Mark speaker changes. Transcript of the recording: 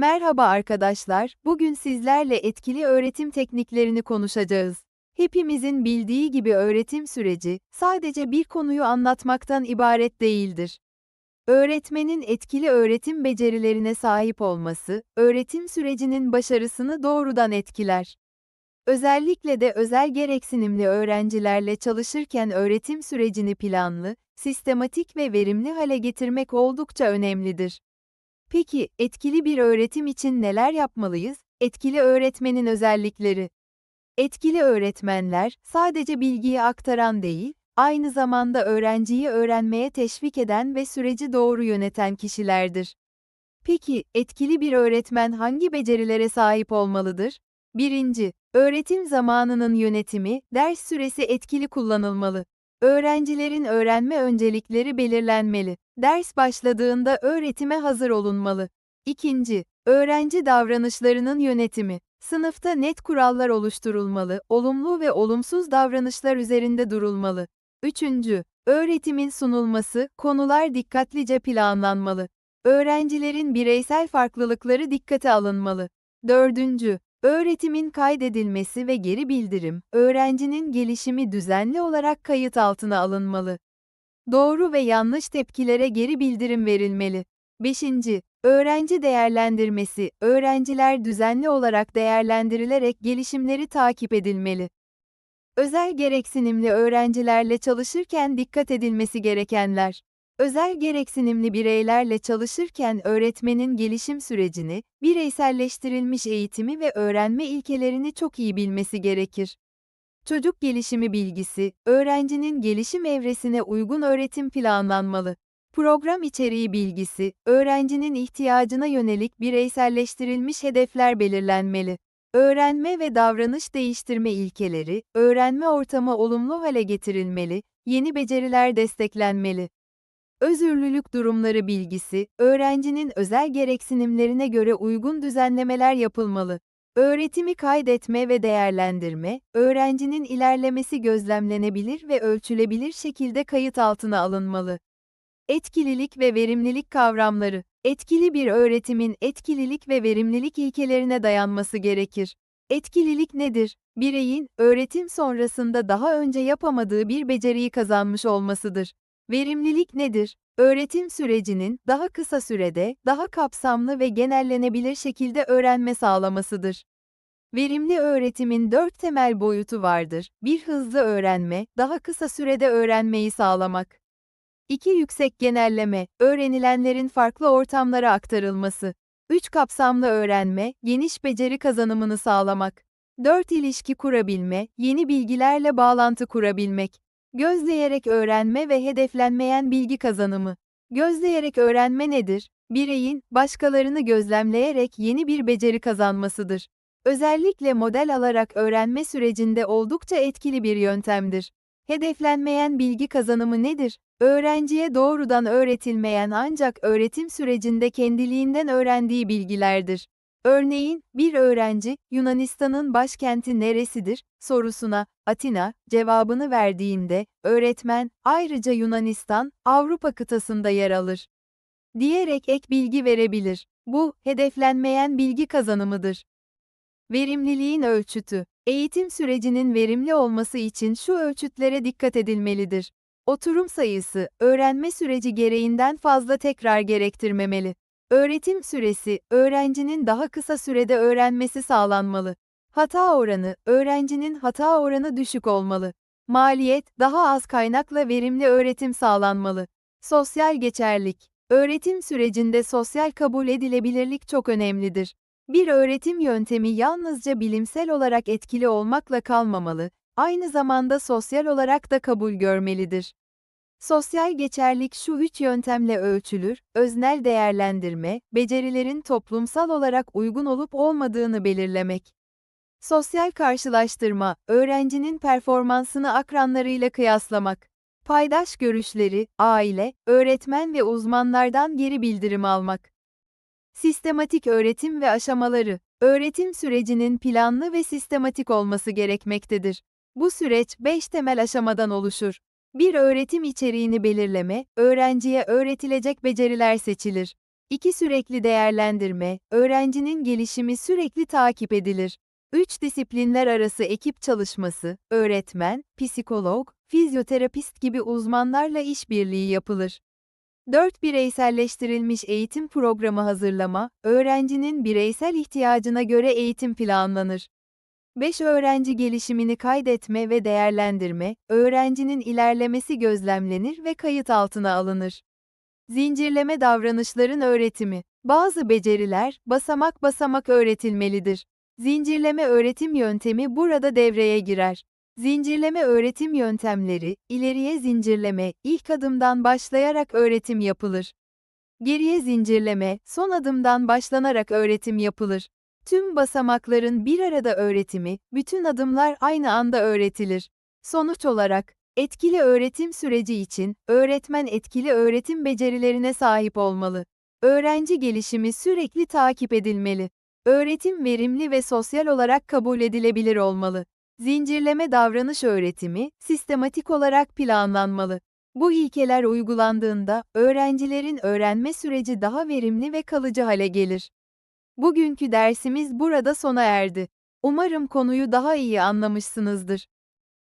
Speaker 1: Merhaba arkadaşlar, bugün sizlerle etkili öğretim tekniklerini konuşacağız. Hepimizin bildiği gibi öğretim süreci, sadece bir konuyu anlatmaktan ibaret değildir. Öğretmenin etkili öğretim becerilerine sahip olması, öğretim sürecinin başarısını doğrudan etkiler. Özellikle de özel gereksinimli öğrencilerle çalışırken öğretim sürecini planlı, sistematik ve verimli hale getirmek oldukça önemlidir. Peki, etkili bir öğretim için neler yapmalıyız? Etkili öğretmenin özellikleri. Etkili öğretmenler, sadece bilgiyi aktaran değil, aynı zamanda öğrenciyi öğrenmeye teşvik eden ve süreci doğru yöneten kişilerdir. Peki, etkili bir öğretmen hangi becerilere sahip olmalıdır? 1. Öğretim zamanının yönetimi, ders süresi etkili kullanılmalı. Öğrencilerin öğrenme öncelikleri belirlenmeli. Ders başladığında öğretime hazır olunmalı. 2. Öğrenci davranışlarının yönetimi. Sınıfta net kurallar oluşturulmalı, olumlu ve olumsuz davranışlar üzerinde durulmalı. 3. Öğretimin sunulması, konular dikkatlice planlanmalı. Öğrencilerin bireysel farklılıkları dikkate alınmalı. 4. Öğretimin kaydedilmesi ve geri bildirim, öğrencinin gelişimi düzenli olarak kayıt altına alınmalı. Doğru ve yanlış tepkilere geri bildirim verilmeli. 5. Öğrenci değerlendirmesi, öğrenciler düzenli olarak değerlendirilerek gelişimleri takip edilmeli. Özel gereksinimli öğrencilerle çalışırken dikkat edilmesi gerekenler. Özel gereksinimli bireylerle çalışırken öğretmenin gelişim sürecini, bireyselleştirilmiş eğitimi ve öğrenme ilkelerini çok iyi bilmesi gerekir. Çocuk gelişimi bilgisi, öğrencinin gelişim evresine uygun öğretim planlanmalı. Program içeriği bilgisi, öğrencinin ihtiyacına yönelik bireyselleştirilmiş hedefler belirlenmeli. Öğrenme ve davranış değiştirme ilkeleri, öğrenme ortamı olumlu hale getirilmeli, yeni beceriler desteklenmeli. Özürlülük durumları bilgisi, öğrencinin özel gereksinimlerine göre uygun düzenlemeler yapılmalı. Öğretimi kaydetme ve değerlendirme, öğrencinin ilerlemesi gözlemlenebilir ve ölçülebilir şekilde kayıt altına alınmalı. Etkililik ve verimlilik kavramları, etkili bir öğretimin etkililik ve verimlilik ilkelerine dayanması gerekir. Etkililik nedir? Bireyin, öğretim sonrasında daha önce yapamadığı bir beceriyi kazanmış olmasıdır. Verimlilik nedir? Öğretim sürecinin daha kısa sürede, daha kapsamlı ve genellenebilir şekilde öğrenme sağlamasıdır. Verimli öğretimin dört temel boyutu vardır. Bir hızlı öğrenme, daha kısa sürede öğrenmeyi sağlamak. 2. Yüksek genelleme, öğrenilenlerin farklı ortamlara aktarılması. 3. Kapsamlı öğrenme, geniş beceri kazanımını sağlamak. 4. İlişki kurabilme, yeni bilgilerle bağlantı kurabilmek. Gözleyerek öğrenme ve hedeflenmeyen bilgi kazanımı. Gözleyerek öğrenme nedir? Bireyin, başkalarını gözlemleyerek yeni bir beceri kazanmasıdır. Özellikle model alarak öğrenme sürecinde oldukça etkili bir yöntemdir. Hedeflenmeyen bilgi kazanımı nedir? Öğrenciye doğrudan öğretilmeyen ancak öğretim sürecinde kendiliğinden öğrendiği bilgilerdir. Örneğin, bir öğrenci, Yunanistan'ın başkenti neresidir, sorusuna, Atina, cevabını verdiğinde, öğretmen, ayrıca Yunanistan, Avrupa kıtasında yer alır. Diyerek ek bilgi verebilir. Bu, hedeflenmeyen bilgi kazanımıdır. Verimliliğin ölçütü. Eğitim sürecinin verimli olması için şu ölçütlere dikkat edilmelidir. Oturum sayısı, öğrenme süreci gereğinden fazla tekrar gerektirmemeli. Öğretim süresi, öğrencinin daha kısa sürede öğrenmesi sağlanmalı. Hata oranı, öğrencinin hata oranı düşük olmalı. Maliyet, daha az kaynakla verimli öğretim sağlanmalı. Sosyal geçerlik, öğretim sürecinde sosyal kabul edilebilirlik çok önemlidir. Bir öğretim yöntemi yalnızca bilimsel olarak etkili olmakla kalmamalı, aynı zamanda sosyal olarak da kabul görmelidir. Sosyal geçerlik şu üç yöntemle ölçülür, öznel değerlendirme, becerilerin toplumsal olarak uygun olup olmadığını belirlemek. Sosyal karşılaştırma, öğrencinin performansını akranlarıyla kıyaslamak. Paydaş görüşleri, aile, öğretmen ve uzmanlardan geri bildirim almak. Sistematik öğretim ve aşamaları, öğretim sürecinin planlı ve sistematik olması gerekmektedir. Bu süreç 5 temel aşamadan oluşur. Bir öğretim içeriğini belirleme, öğrenciye öğretilecek beceriler seçilir. 2. Sürekli değerlendirme, öğrencinin gelişimi sürekli takip edilir. 3. Disiplinler arası ekip çalışması, öğretmen, psikolog, fizyoterapist gibi uzmanlarla işbirliği yapılır. 4. Bireyselleştirilmiş eğitim programı hazırlama, öğrencinin bireysel ihtiyacına göre eğitim planlanır. 5. Öğrenci gelişimini kaydetme ve değerlendirme, öğrencinin ilerlemesi gözlemlenir ve kayıt altına alınır. Zincirleme davranışların öğretimi. Bazı beceriler basamak basamak öğretilmelidir. Zincirleme öğretim yöntemi burada devreye girer. Zincirleme öğretim yöntemleri, ileriye zincirleme, ilk adımdan başlayarak öğretim yapılır. Geriye zincirleme, son adımdan başlanarak öğretim yapılır. Tüm basamakların bir arada öğretimi, bütün adımlar aynı anda öğretilir. Sonuç olarak, etkili öğretim süreci için, öğretmen etkili öğretim becerilerine sahip olmalı. Öğrenci gelişimi sürekli takip edilmeli. Öğretim verimli ve sosyal olarak kabul edilebilir olmalı. Zincirleme davranış öğretimi, sistematik olarak planlanmalı. Bu ilkeler uygulandığında, öğrencilerin öğrenme süreci daha verimli ve kalıcı hale gelir. Bugünkü dersimiz burada sona erdi. Umarım konuyu daha iyi anlamışsınızdır.